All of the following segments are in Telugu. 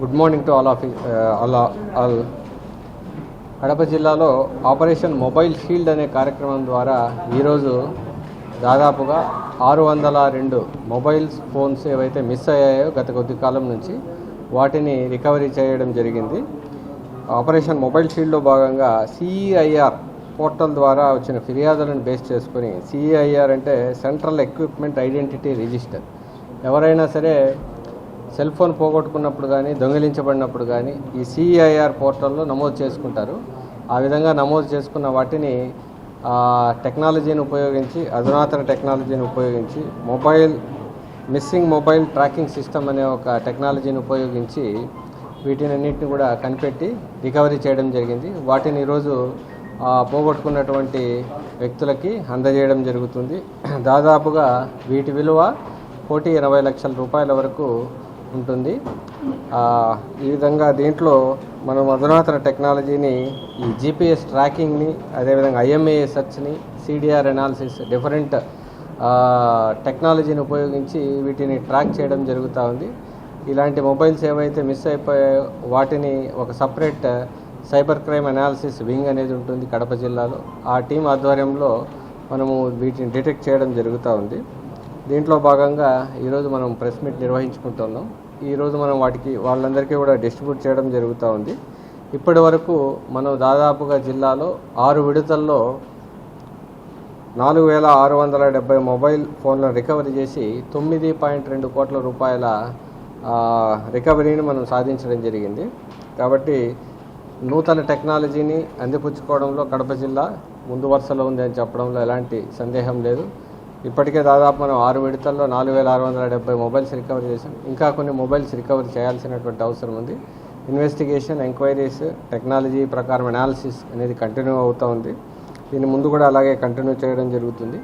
Good morning to all of all all Kadapa జిల్లాలో ఆపరేషన్ మొబైల్ షీల్డ్ అనే కార్యక్రమం ద్వారా ఈరోజు దాదాపుగా ఆరు వందల రెండు మొబైల్స్ ఫోన్స్ ఏవైతే మిస్ అయ్యాయో గత కొద్ది కాలం నుంచి వాటిని రికవరీ చేయడం జరిగింది. ఆపరేషన్ మొబైల్ షీల్డ్లో భాగంగా సిఈఐఆర్ పోర్టల్ ద్వారా వచ్చిన ఫిర్యాదులను బేస్ చేసుకొని సిఈఐఆర్ అంటే సెంట్రల్ ఎక్విప్మెంట్ ఐడెంటిటీ రిజిస్టర్. ఎవరైనా సరే సెల్ ఫోన్ పోగొట్టుకున్నప్పుడు కానీ దొంగిలించబడినప్పుడు కానీ ఈ సిఐఆర్ పోర్టల్లో నమోదు చేసుకుంటారు. ఆ విధంగా నమోదు చేసుకున్న వాటిని టెక్నాలజీని ఉపయోగించి అధునాతన టెక్నాలజీని ఉపయోగించి mobile missing mobile tracking system అనే ఒక టెక్నాలజీని ఉపయోగించి వీటిని అన్నింటిని కూడా కనిపెట్టి రికవరీ చేయడం జరిగింది. వాటిని ఈరోజు పోగొట్టుకున్నటువంటి వ్యక్తులకి అందజేయడం జరుగుతుంది. దాదాపుగా వీటి విలువ కోటి ఇరవై లక్షల రూపాయల వరకు ఉంటుంది. ఈ విధంగా దీంట్లో మనం అధునాతన టెక్నాలజీని ఈ జీపీఎస్ ట్రాకింగ్ని అదేవిధంగా ఐఎంఏ సెర్చ్ని సిడిఆర్ అనాలిసిస్ డిఫరెంట్ టెక్నాలజీని ఉపయోగించి వీటిని ట్రాక్ చేయడం జరుగుతూ ఉంది. ఇలాంటి మొబైల్స్ ఏవైతే మిస్ అయిపోయాయో వాటిని ఒక separate cyber crime analysis wing అనేది ఉంటుంది కడప జిల్లాలో. ఆ టీం ఆధ్వర్యంలో మనము వీటిని డిటెక్ట్ చేయడం జరుగుతూ ఉంది. దీంట్లో భాగంగా ఈరోజు మనం ప్రెస్ మీట్ నిర్వహించుకుంటున్నాం. ఈరోజు మనం వాటికి వాళ్ళందరికీ కూడా డిస్ట్రిబ్యూట్ చేయడం జరుగుతూ ఉంది. ఇప్పటి వరకు మనం దాదాపుగా జిల్లాలో ఆరు విడతల్లో నాలుగు వేల ఆరు వందల డెబ్బై మొబైల్ ఫోన్లను రికవరీ చేసి తొమ్మిది పాయింట్ రెండు కోట్ల రూపాయల రికవరీని మనం సాధించడం జరిగింది. కాబట్టి నూతన టెక్నాలజీని అందిపుచ్చుకోవడంలో కడప జిల్లా ముందు వరుసలో ఉంది అని చెప్పడంలో ఎలాంటి సందేహం లేదు. ఇప్పటికే దాదాపు మనం ఆరు విడతల్లో నాలుగు వేల ఆరు వందల డెబ్బై మొబైల్స్ రికవరీ చేసాం ఇంకా కొన్ని మొబైల్స్ రికవరీ చేయాల్సినటువంటి అవసరం ఉంది. ఇన్వెస్టిగేషన్ ఎంక్వైరీస్ టెక్నాలజీ ప్రకారం అనాలిసిస్ అనేది కంటిన్యూ అవుతూ ఉంది. దీని ముందు కూడా అలాగే కంటిన్యూ చేయడం జరుగుతుంది.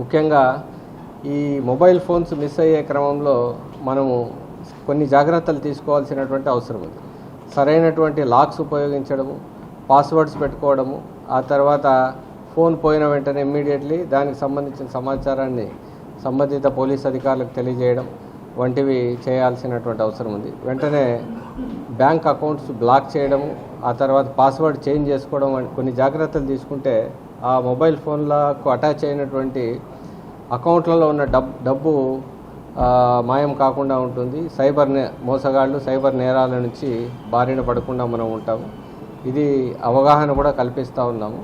ముఖ్యంగా ఈ మొబైల్ ఫోన్స్ మిస్ అయ్యే క్రమంలో మనము కొన్ని జాగ్రత్తలు తీసుకోవాల్సినటువంటి అవసరం ఉంది. సరైనటువంటి లాక్స్ ఉపయోగించడము పాస్వర్డ్స్ పెట్టుకోవడము ఆ తర్వాత ఫోన్ పోయిన వెంటనే ఇమ్మీడియట్లీ దానికి సంబంధించిన సమాచారాన్ని సంబంధిత పోలీస్ అధికారులకు తెలియజేయడం వంటివి చేయాల్సినటువంటి అవసరం ఉంది. వెంటనే బ్యాంక్ అకౌంట్స్ బ్లాక్ చేయడం ఆ తర్వాత పాస్వర్డ్ చేంజ్ చేసుకోవడం కొన్ని జాగ్రత్తలు తీసుకుంటే ఆ మొబైల్ ఫోన్లకు అటాచ్ అయినటువంటి అకౌంట్లలో ఉన్న డబ్ డబ్బు మాయం కాకుండా ఉంటుంది. సైబర్ నే మోసగాళ్ళు సైబర్ నేరాల నుంచి బారిన పడకుండా మనం ఉంటాము. ఇది అవగాహన కూడా కల్పిస్తూ ఉన్నాము.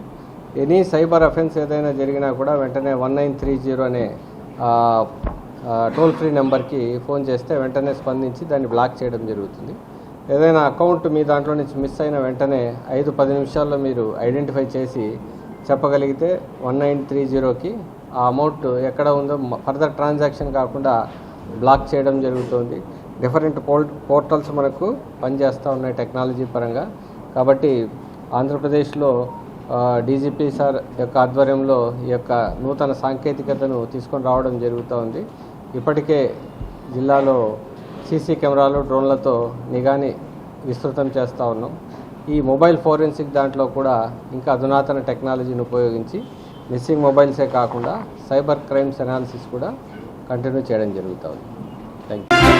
ఎనీ సైబర్ అఫెన్స్ ఏదైనా జరిగినా కూడా వెంటనే వన్ నైన్ త్రీ జీరో అనే టోల్ ఫ్రీ నెంబర్కి ఫోన్ చేస్తే వెంటనే స్పందించి దాన్ని బ్లాక్ చేయడం జరుగుతుంది. ఏదైనా అకౌంట్ మీ దాంట్లో నుంచి మిస్ అయిన వెంటనే ఐదు పది నిమిషాల్లో మీరు ఐడెంటిఫై చేసి చెప్పగలిగితే వన్ నైన్ త్రీ జీరోకి ఆ అమౌంట్ ఎక్కడ ఉందో ఫర్దర్ ట్రాన్సాక్షన్ కాకుండా బ్లాక్ చేయడం జరుగుతుంది. డిఫరెంట్ పోల్ పోర్టల్స్ మనకు పనిచేస్తూ ఉన్నాయి టెక్నాలజీ పరంగా. కాబట్టి ఆంధ్రప్రదేశ్లో డీజీపీ సార్ యొక్క ఆధ్వర్యంలో ఈ యొక్క నూతన సాంకేతికతను తీసుకొని రావడం జరుగుతూ ఉంది. ఇప్పటికే జిల్లాలో సీసీ కెమెరాలు డ్రోన్లతో నిఘాని విస్తృతం చేస్తూ ఉన్నాం. ఈ మొబైల్ ఫోరెన్సిక్ దాంట్లో కూడా ఇంకా అధునాతన టెక్నాలజీని ఉపయోగించి మిస్సింగ్ మొబైల్సే కాకుండా సైబర్ క్రైమ్స్ అనాలిసిస్ కూడా కంటిన్యూ చేయడం జరుగుతుంది థ్యాంక్ యూ